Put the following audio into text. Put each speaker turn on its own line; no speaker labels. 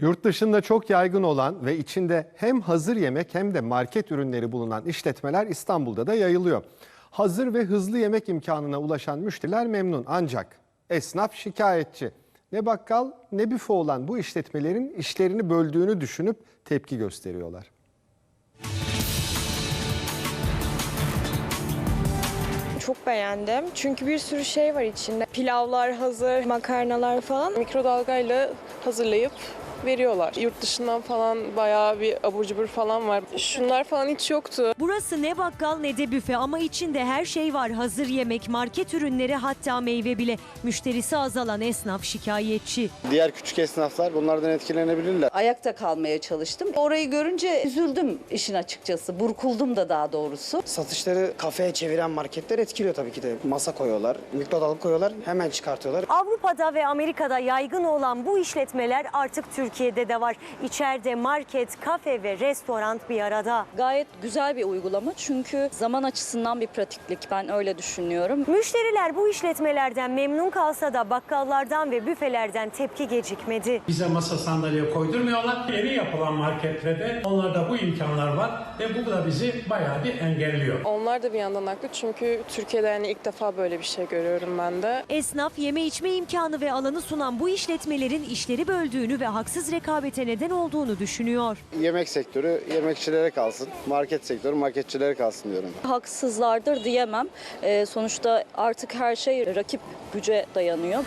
Yurt dışında çok yaygın olan ve içinde hem hazır yemek hem de market ürünleri bulunan işletmeler İstanbul'da da yayılıyor. Hazır ve hızlı yemek imkanına ulaşan müşteriler memnun ancak esnaf şikayetçi. Ne bakkal ne büfe olan bu işletmelerin işlerini böldüğünü düşünüp tepki gösteriyorlar.
Çok beğendim. Çünkü bir sürü şey var içinde. Pilavlar hazır, makarnalar falan.
mikrodalgayla hazırlayıp veriyorlar. Yurt dışından falan bayağı bir abur cubur falan var. Şunlar falan hiç yoktu.
Burası ne bakkal ne de büfe ama içinde her şey var. Hazır yemek, market ürünleri hatta meyve bile. Müşterisi azalan esnaf şikayetçi.
Diğer küçük esnaflar bunlardan etkilenebilirler.
ayakta kalmaya çalıştım. Orayı görünce üzüldüm işin açıkçası. Burkuldum da daha doğrusu.
Satışları kafeye çeviren marketler etkiliyor tabii ki de. Masa koyuyorlar, mikrodalga koyuyorlar, hemen çıkartıyorlar.
Avrupa'da ve Amerika'da yaygın olan bu işletmeler artık Türkiye'de de var. İçeride market, kafe ve restoran bir arada.
Gayet güzel bir uygulama çünkü zaman açısından bir pratiklik ben öyle düşünüyorum.
Müşteriler bu işletmelerden memnun kalsa da bakkallardan ve büfelerden tepki gecikmedi.
Bize masa sandalye koydurmuyorlar. Yeni yapılan marketlerde onlarda bu imkanlar var ve bu da bizi bayağı bir engelliyor.
Onlar da bir yandan haklı çünkü Türkiye'de yani ilk defa böyle bir şey görüyorum ben de.
Esnaf yeme içme imkanı ve alanı sunan bu işletmelerin işleri böldüğünü ve haksız rekabete neden olduğunu düşünüyor.
Yemek sektörü yemekçilere kalsın, market sektörü marketçilere kalsın diyorum.
Haksızlardır diyemem. Ee, sonuçta artık her şey rakip güce dayanıyor.